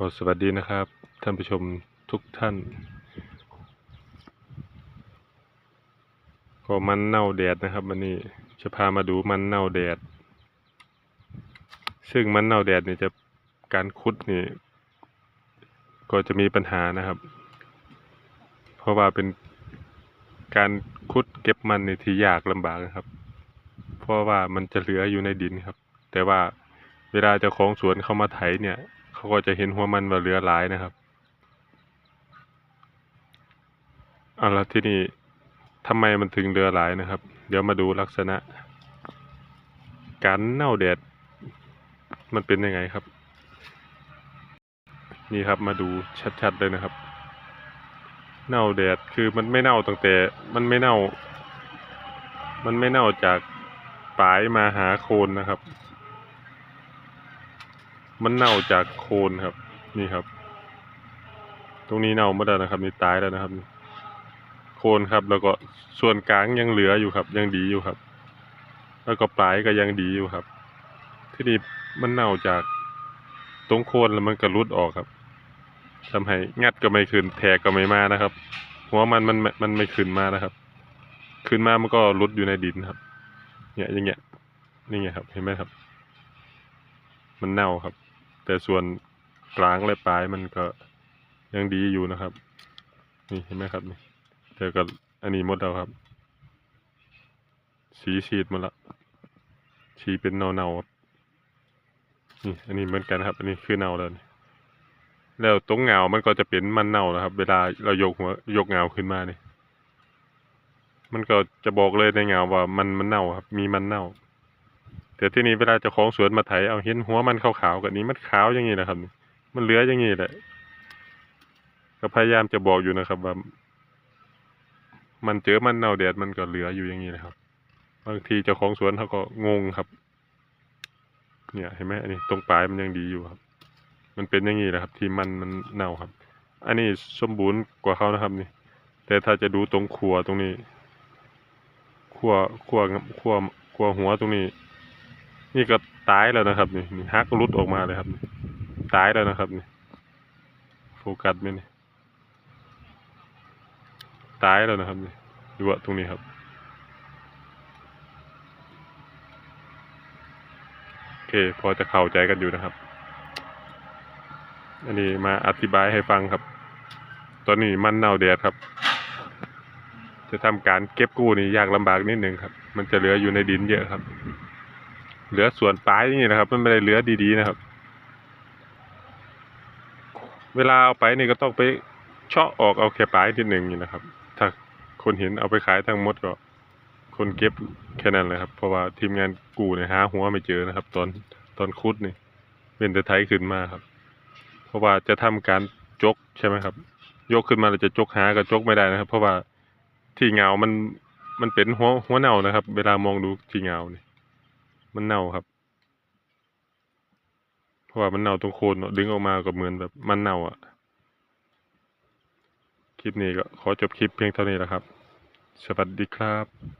ก็สวัสดีนะครับ ท่านผู้ชมทุกท่าน ก็มันเน่าแดดนะครับวันนี้จะพามาดูมันเน่าแดด ซึ่งมันเน่าแดดเนี่ยจะการคุดนี่ ก็จะมีปัญหานะครับ เพราะว่าเป็นการคุดเก็บมันในที่ยากลำบากนะครับ เพราะว่ามันจะเหลืออยู่ในดินครับ แต่ว่าเวลาเจ้าของสวนเข้ามาไถเนี่ย เขาก็จะเห็นหัวมันว่าเหลือหลายนะครับเอาละที่นี่ทำไมมันถึงเหลือหลายนะครับ เดี๋ยวมาดูลักษณะ การเน่าแดด มันเป็นยังไงครับ นี่ครับมาดูชัดๆเลยนะครับ เน่าแดดคือมันไม่เน่าตั้งแต่ มันไม่เน่า มันไม่เน่าจากปลายมาหาโคนนะครับ มันเน่าจากโคนครับ นี่ครับ ตรงนี้เน่าหมดแล้วนะครับ นี่ตายแล้วนะครับ โคนครับ แล้วก็ส่วนกลางยังเหลืออยู่ครับ ยังดีอยู่ครับ แล้วก็ปลายก็ยังดีอยู่ครับ ที่นี่มันเน่าจากตรงโคนแล้วมันก็รุดออกครับทำให้งัดก็ไม่ขึ้นแทกก็ไม่มานะครับ หัวมันมันมันไม่ขึ้นมานะครับ ขึ้นมามันก็รุดอยู่ในดินครับ เนี่ยอย่างเงี้ยนี่ไงครับเห็นไหมครับ มันเน่าครับ แต่ส่วนกลางและปลายมันก็ยังดีอยู่นะครับ นี่เห็นไหมครับนี่แต่ก็อันนี้หมดแล้วครับ สีฉีดมดละสีเป็นเนาเนาๆครับนี่อันนี้เหมือนกันครับ อันนี้คือเน่าแล้วแล้วตรงเงามันก็จะเป็นมันเน่าแล้วครับ เวลาเรายกหัวยกเงาขึ้นมาเนี่ยมันก็จะบอกเลยในเงาว่ามันมันเน่าครับ มีมันเน่า แต่ที่นี่เวลาเจ้าของสวนมาไถเอาเห็นหัวมันขาวๆกับนี้มันขาวอย่างนี้นะครับ มันเหลืออย่างนี้แหละก็พยายามจะบอกอยู่นะครับว่ามันเจอมันเน่าแดดมันก็เหลืออยู่อย่างนี้นะครับ บางทีเจ้าของสวนเขาก็งงครับ เนี่ยเห็นไหมอันนี้ตรงปลายมันยังดีอยู่ครับ มันเป็นอย่างนี้แหละครับ ที่มันมันเน่าครับ อันนี้สมบูรณ์กว่าเขานะครับ นี่ แต่ถ้าจะดูตรงขัวตรงนี้ขัวขัวขัวขัวหัวตรงนี้ นี่ก็ตายแล้วนะครับ นี่นี่ฮักรุดออกมาเลยครับนี่ตายแล้วนะครับนี่โฟกัสไหมนี่ตายแล้วนะครับนี่ดูว่าตรงนี้ครับ โอเค พอจะเข้าใจกันอยู่นะครับ อันนี้มาอธิบายให้ฟังครับ ตอนนี้มันเน่าแดดครับ จะทำการเก็บกู้นี่ยากลำบากนิดหนึ่งครับ มันจะเหลืออยู่ในดินเยอะครับ เหลือส่วนปลายนี่นะครับ มันไม่ได้เหลือดีๆนะครับ เวลาเอาไปนี่ก็ต้องไปเชาะออกเอาแค่ปลายนิดหนึ่งนี่นะครับ ถ้าคนเห็นเอาไปขายทั้งหมดก็ คนเก็บแค่นั้นเลยครับ เพราะว่าทีมงานกู้เนี่ยหาหัวไม่เจอนะครับ ตอนตอนคุดนี่เป็นแต่ไทยขึ้นมาครับ เพราะว่าจะทำการจกใช่ไหมครับ ยกขึ้นมาเราจะจกหาก็จกไม่ได้นะครับ เพราะว่าที่เงามันมันเป็นหัวหัวเน่านะครับ เวลามองดูที่เงานี่ มันเน่าครับ เพราะว่ามันเน่าตรงโคนเนอะดึงออกมาก็เหมือนแบบมันเน่าอะ คลิปนี้ก็ขอจบคลิปเพียงเท่านี้แล้วครับ สวัสดีครับ